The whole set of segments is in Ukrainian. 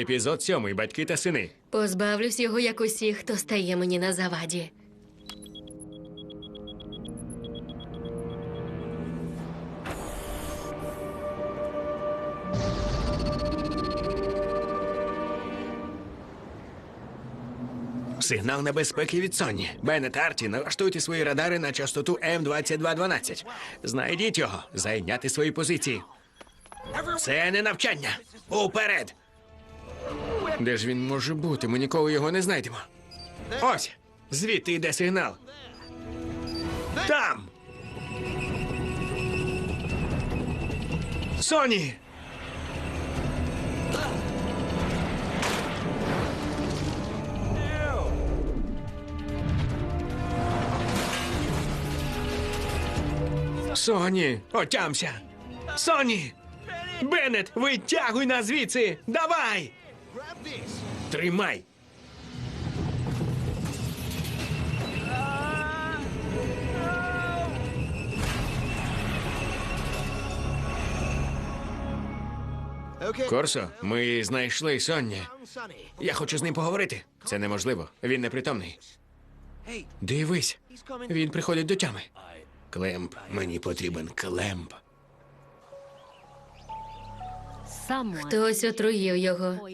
Епізод сьомий. Батьки та сини. Позбавлюсь його як усіх, хто стає мені на заваді. Сигнал небезпеки від Соні. Беннет Арті, налаштуйте свої радари на частоту М2212. Знайдіть його, зайняти свої позиції. Це не навчання. Уперед! Де ж він може бути? Ми ніколи його не знайдемо. Ось! Звідти йде сигнал. Там! Соні! Соні, отямся! Соні! Беннет, витягуй нас звідси! Давай! Тримай! Корсо, ми знайшли Сонні. Я хочу з ним поговорити. Це неможливо. Він непритомний. Дивись, він приходить до тями. Клемп, мені потрібен клемп. Хтось отруїв його.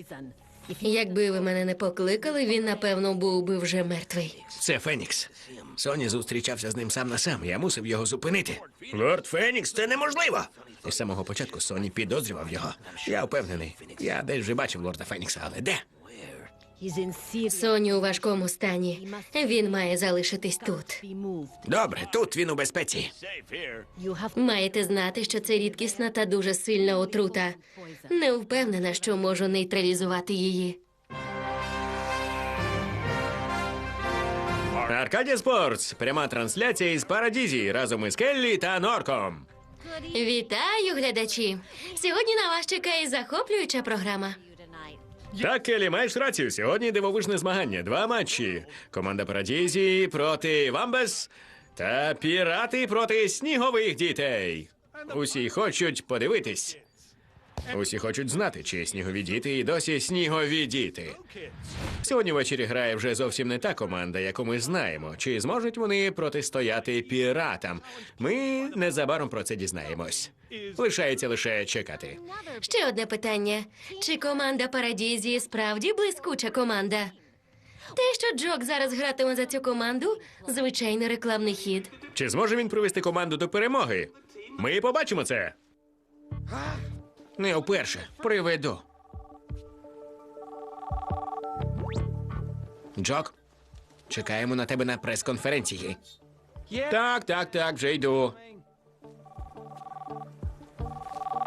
Якби ви мене не покликали, він напевно був би вже мертвий. Це Фенікс. Соні зустрічався з ним сам на сам. Я мусив його зупинити. Лорд Фенікс, це неможливо. І з самого початку Соні підозрював його. Я впевнений. Я десь вже бачив лорда Фенікса, але де? Соню у важкому стані. Він має залишитись тут. Добре, тут він у безпеці. Маєте знати, що це рідкісна та дуже сильна отрута. Не впевнена, що можу нейтралізувати її. Аркадія Спортс. Пряма трансляція із Парадізі разом із Келлі та Норком. Вітаю, глядачі! Сьогодні на вас чекає захоплююча програма. Так, Келі, маєш рацію. Сьогодні дивовижне змагання. Два матчі. Команда Парадізі проти Вамбес та пірати проти снігових дітей. Усі хочуть подивитись. Усі хочуть знати, чи снігові діти і досі снігові діти. Сьогодні ввечері грає вже зовсім не та команда, яку ми знаємо. Чи зможуть вони протистояти піратам? Ми незабаром про це дізнаємось. Лишається лише чекати. Ще одне питання: чи команда Парадізії справді блискуча команда? Те, що Джок зараз гратиме за цю команду, звичайний рекламний хід. Чи зможе він привести команду до перемоги? Ми побачимо це. Не вперше. Приведу. Джок, чекаємо на тебе на прес-конференції. Так, так, так, вже йду.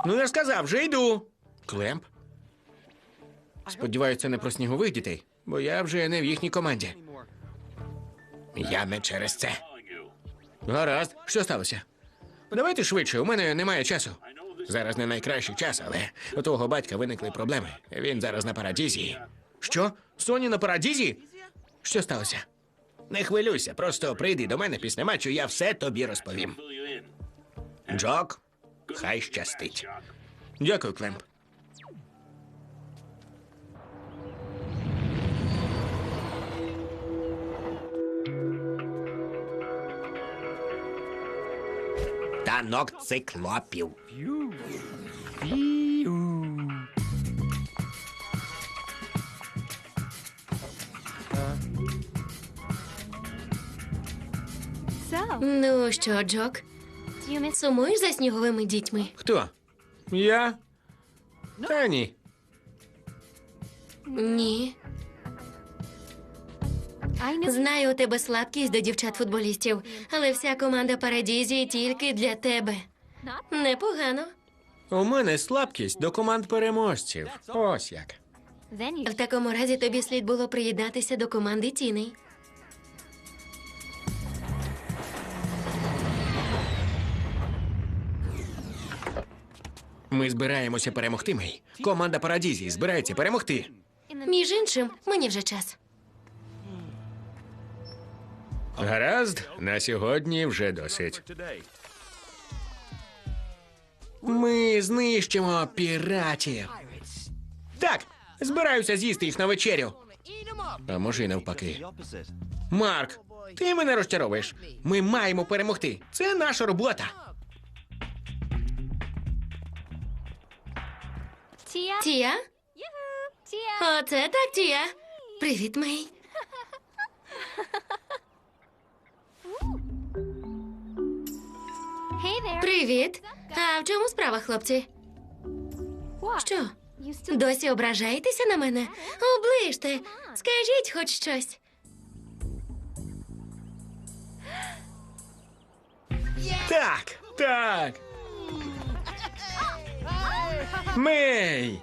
Ну, я сказав, вже йду. Клемп. Сподіваюся, не про снігових дітей, бо я вже не в їхній команді. Я не через це. Гаразд, що сталося? Давайте швидше, у мене немає часу. Зараз не найкращий час, але у твого батька виникли проблеми. Він зараз на парадізі. Що? Соні на парадізі? Що сталося? Не хвилюйся, просто прийди до мене після матчу, я все тобі розповім. Джок, хай щастить. Дякую, Клемп. Танок циклопів. Ну що, Джок, сумуєш за сніговими дітьми? Хто? Я? Та ні. Ні. Знаю, у тебе слабкість до дівчат-футболістів, але вся команда Парадізії тільки для тебе. Непогано. У мене слабкість до команд переможців. Ось як. В такому разі тобі слід було приєднатися до команди Тіни. Ми збираємося перемогти, Мей. Команда Парадізі збирається перемогти. Між іншим, мені вже час. Гаразд, на сьогодні вже досить. Ми знищимо піратів. Так, Збираюся з'їсти їх на вечерю. А може і навпаки. Марк, ти мене розчаровуєш. Ми маємо перемогти. Це наша робота. Тія? Оце так, Тія. Привіт, Мей. Привіт. А в чому справа, хлопці? Що? Досі ображаєтеся на мене? Оближте. Скажіть хоч щось. Так, так. Мей.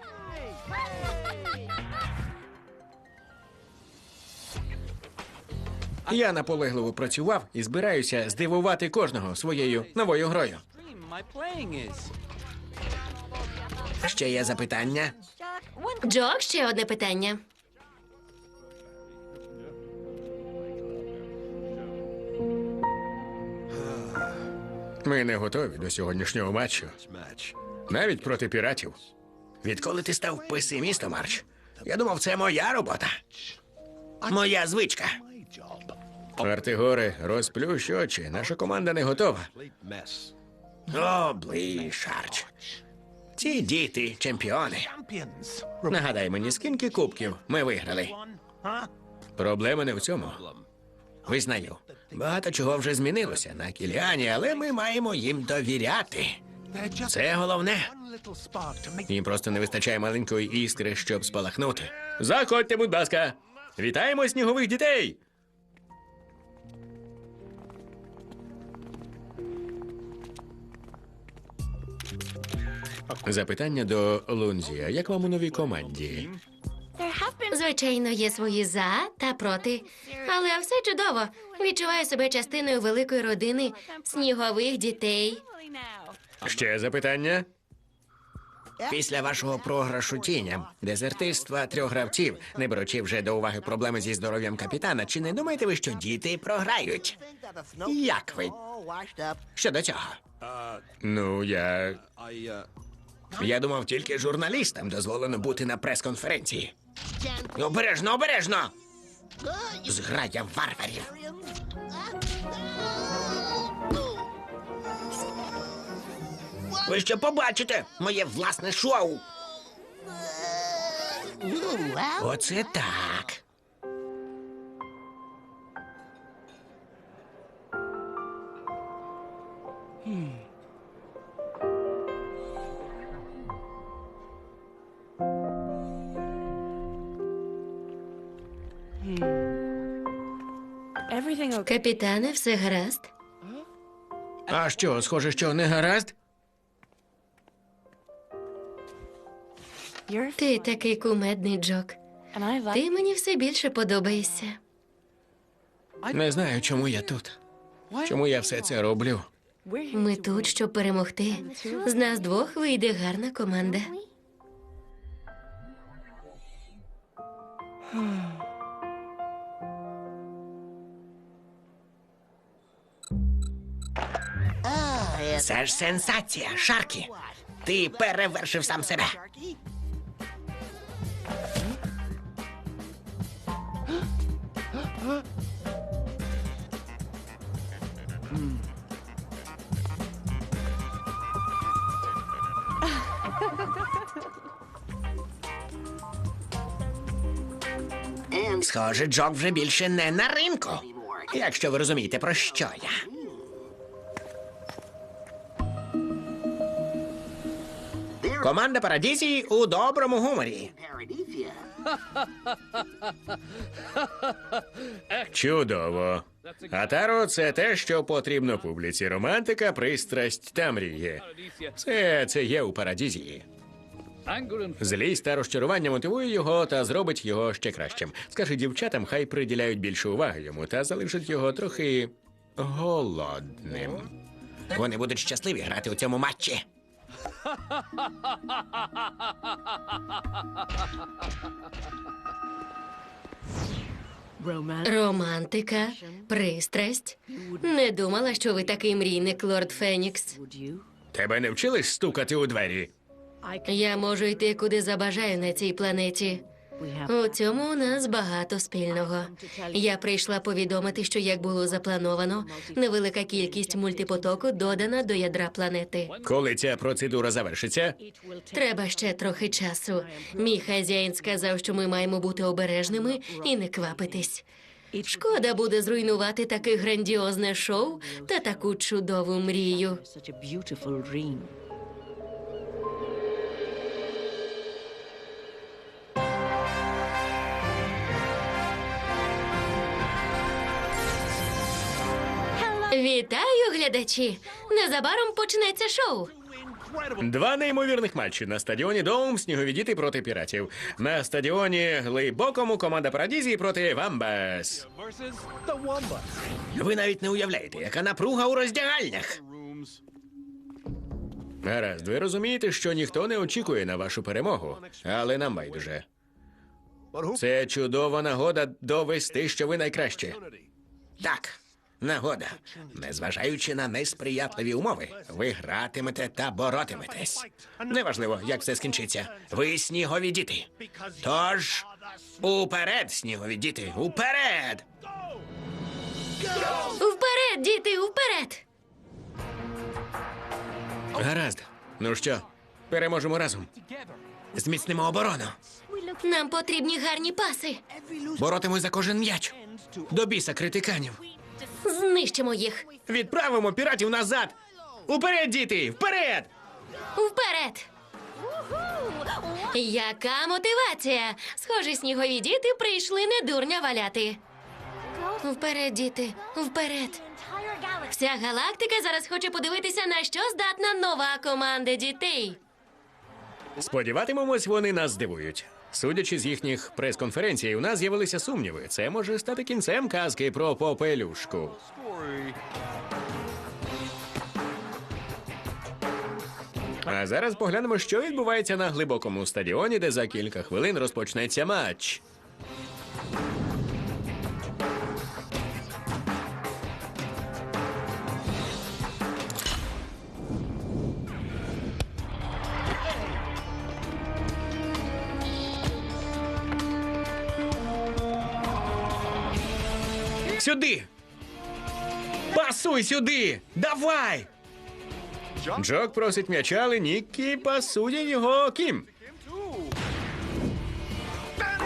Я наполегливо працював і збираюся здивувати кожного своєю новою грою. Ще є запитання? Джок, ще одне питання. Ми не готові до сьогоднішнього матчу. Навіть проти піратів. Відколи ти став песимістом, Арч? Я думав, це моя робота. Моя звичка. Артигоре, розплющ очі. Наша команда не готова. О, ближ, Арч. Ці діти чемпіони. Нагадай мені, скільки кубків ми виграли. Проблема не в цьому. Визнаю, багато чого вже змінилося на кіліані, але ми маємо їм довіряти. Це головне. Їм просто не вистачає маленької іскри, щоб спалахнути. Заходьте, будь ласка. Вітаємо снігових дітей. Запитання до Лунзія. Як вам у новій команді? Звичайно, є свої за та проти. Але все чудово. Відчуваю себе частиною великої родини снігових дітей. Ще запитання? Після вашого програшу тіням, дезертирства трьох гравців, не беручи вже до уваги проблеми зі здоров'ям капітана, чи не думаєте ви, що діти програють? Як ви щодо цього? Ну, я. Я думав, тільки журналістам дозволено бути на прес-конференції. Обережно, обережно! Зграя варварів. Ви що побачите? Моє власне шоу. Оце так. Капітане, все гаразд. А що, схоже, що не гаразд? Ти такий кумедний, Джок. Ти мені все більше подобаєшся. Не знаю, чому я тут. Чому я все це роблю? Ми тут, щоб перемогти. З нас двох вийде гарна команда. Це ж сенсація, Шаркі. Ти перевершив сам себе. Схоже, Джок вже більше не на ринку. Якщо ви розумієте, про що я. Команда Парадізії у доброму гуморі. Чудово. Атаро це те, що потрібно публіці. Романтика, пристрасть та мрії. Це, це є у Парадізії. Злість та розчарування мотивує його та зробить його ще кращим. Скажи дівчатам, хай приділяють більше уваги йому та залишать його трохи голодним. Вони будуть щасливі грати у цьому матчі. Романтика, пристрасть. Не думала, що ви такий мрійник, лорд Фенікс. Тебе не вчились стукати у двері? Я можу йти куди забажаю на цій планеті. У цьому у нас багато спільного. Я прийшла повідомити, що як було заплановано, невелика кількість мультипотоку додана до ядра планети. Коли ця процедура завершиться, Треба ще трохи часу. Мій хазяїн сказав, що ми маємо бути обережними і не квапитись. Шкода буде зруйнувати таке грандіозне шоу та таку чудову мрію. Глядачі! Незабаром почнеться шоу. два неймовірних матчі на стадіоні Доум снігові діти проти піратів. На стадіоні глибокому команда Парадізії проти Вамбас. Ви навіть не уявляєте, яка напруга у роздягальнях. Гаразд, ви розумієте, що ніхто не очікує на вашу перемогу, але нам байдуже. Це чудова нагода довести, що ви найкраще. Так, нагода. Незважаючи на несприятливі умови, ви гратимете та боротиметесь. Неважливо, як все скінчиться. Ви снігові діти. Тож уперед, снігові діти, уперед! Вперед, діти, вперед! Гаразд. Ну що, переможемо разом. Зміцнимо оборону. Нам потрібні гарні паси. Боротимось за кожен м'яч. До біса критиканів. Знищимо їх. Відправимо піратів назад. Уперед, діти! Вперед! Вперед! Яка мотивація? Схоже, снігові діти прийшли не дурня валяти. Вперед, діти, вперед! Вся галактика зараз хоче подивитися, на що здатна нова команда дітей. Сподіватимемось, вони нас здивують. Судячи з їхніх прес-конференцій, у нас з'явилися сумніви. Це може стати кінцем казки про попелюшку. А зараз поглянемо, що відбувається на глибокому стадіоні, де за кілька хвилин розпочнеться матч. Сюди! Пасуй сюди! Давай! Джок просить м'яча, але Ніккі пасує його Кім.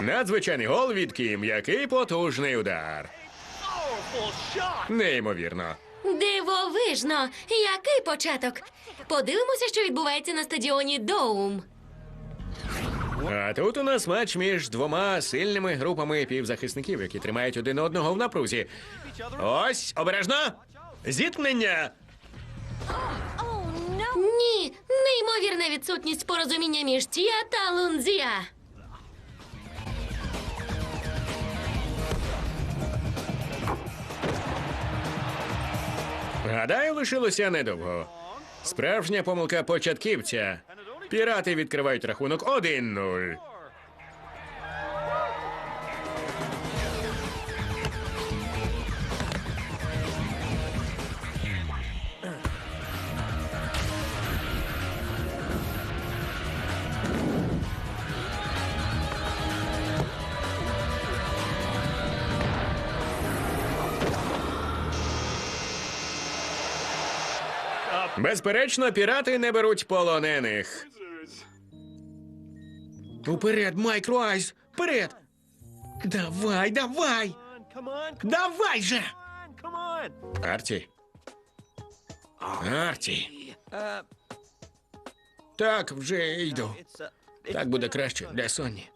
Надзвичайний гол від Кім, який потужний удар. Неймовірно. Дивовижно! Який початок! Подивимося, що відбувається на стадіоні Доум. А тут у нас матч між двома сильними групами півзахисників, які тримають один одного в напрузі. Ось, обережно! Зіткнення! Ні, неймовірна відсутність порозуміння між Тія та Лунзія. Гадаю, лишилося недовго. Справжня помилка початківця. Пірати відкривають рахунок 1-0. Безперечно, пірати не беруть полонених. Уперед, Майкро Айс! Вперед! Давай, давай! Come on, Давай же! come on, come on. Арті. Арті. Uh, Так, вже йду. it's uh, it's Так буде краще для Соні.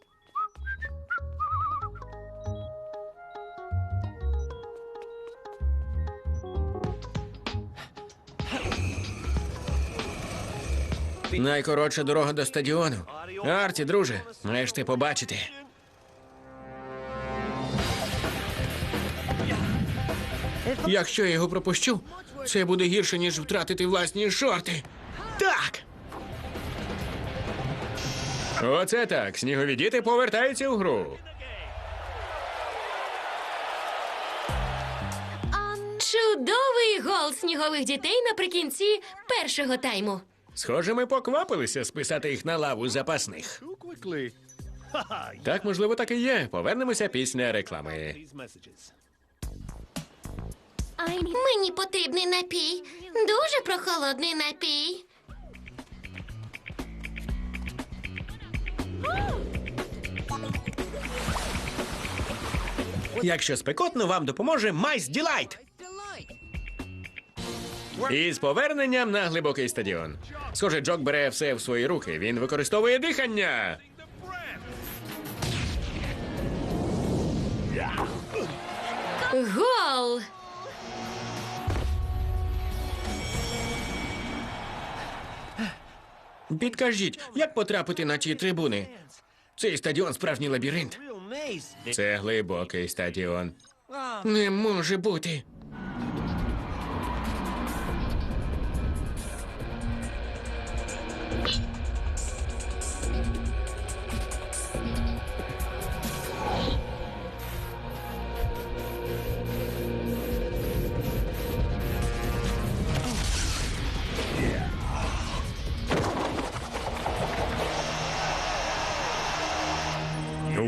Найкоротша дорога до стадіону. Арті, друже, маєш ти побачити. Якщо я його пропущу, це буде гірше, ніж втратити власні шорти. Так. Оце так. Снігові діти повертаються у гру. Чудовий гол снігових дітей наприкінці першого тайму. Схоже, ми поквапилися списати їх на лаву запасних. Так, можливо, так і є. Повернемося після реклами. Мені потрібний напій. Дуже прохолодний напій. Якщо спекотно, вам допоможе Майс Ділайт. І з поверненням на глибокий стадіон. Схоже, Джок бере все в свої руки. Він використовує дихання. Гол! Підкажіть, як потрапити на ті трибуни? Цей стадіон справжній лабіринт. Це глибокий стадіон. Не може бути.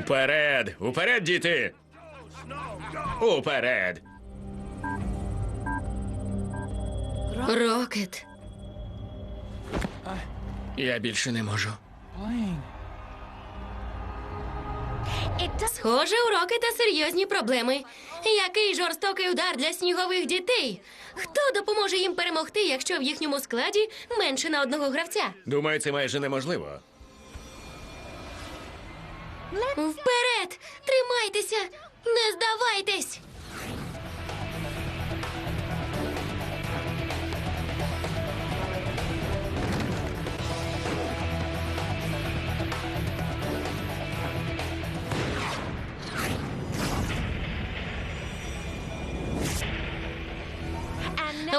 Уперед! Уперед, діти! Уперед! Рокет. Я більше не можу. Схоже, у Рокета серйозні проблеми. Який жорстокий удар для снігових дітей. Хто допоможе їм перемогти, якщо в їхньому складі менше на одного гравця? Думаю, це майже неможливо. Вперед! Тримайтеся! Не здавайтесь!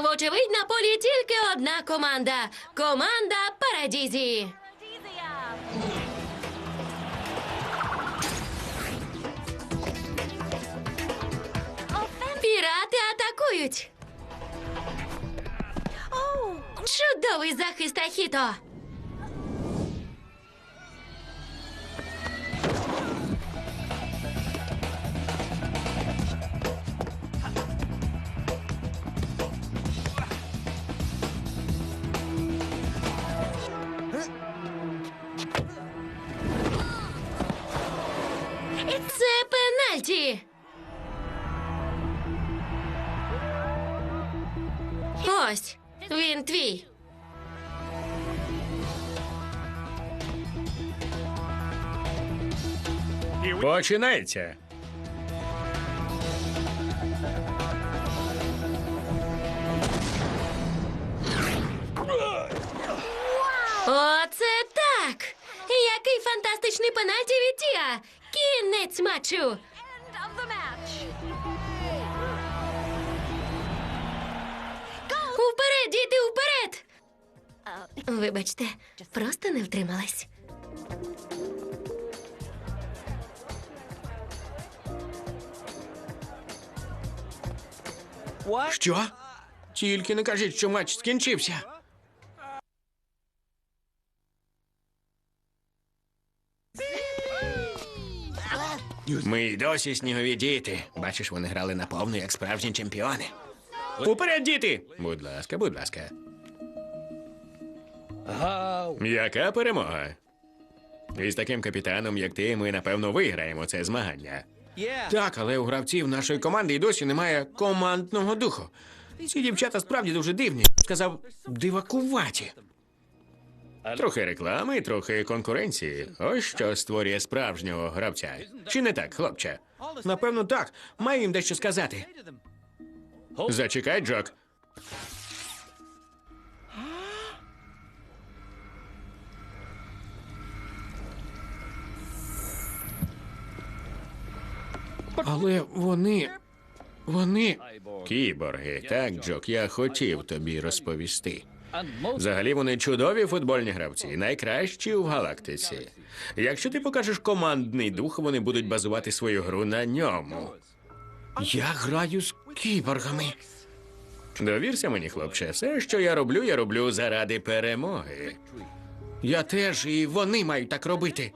Вочевидь, на полі тільки одна команда. Команда Парадізі. Атакують. Чудовий захист Ахіто. Він твій. Починається. Оце так! Який фантастичний пенальті від Тіа! Кінець матчу! Діти, вперед! Вибачте, просто не втрималась. Що? Тільки не кажіть, що матч скінчився. Ми й досі снігові діти. Бачиш, вони грали наповну, як справжні чемпіони. Уперед, діти! Будь ласка, будь ласка. Яка перемога? Із таким капітаном, як ти, ми напевно виграємо це змагання. Так, але у гравців нашої команди й досі немає командного духу. Ці дівчата справді дуже дивні. Сказав, дивакуваті. Трохи реклами, трохи конкуренції. Ось що створює справжнього гравця. Чи не так, хлопче? Напевно, так. Маю їм дещо сказати. Зачекай, Джок. Але вони. Вони. Кіборги, так, Джок, я хотів тобі розповісти. Взагалі вони чудові футбольні гравці, найкращі в галактиці. Якщо ти покажеш командний дух, вони будуть базувати свою гру на ньому. Я граю з кіборгами. Довірся мені, хлопче, все, що я роблю, я роблю заради перемоги. Я теж, і вони мають так робити.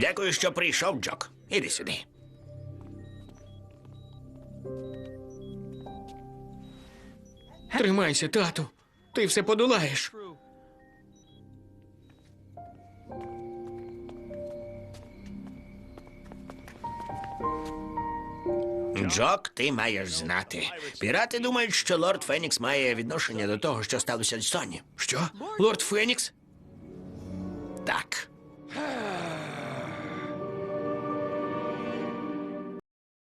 Дякую, що прийшов, Джок. Іди сюди. Тримайся, тату. Ти все подолаєш. Джок, ти маєш знати. Пірати думають, що лорд Фенікс має відношення до того, що сталося з Соні. Що? Лорд Фенікс? Так.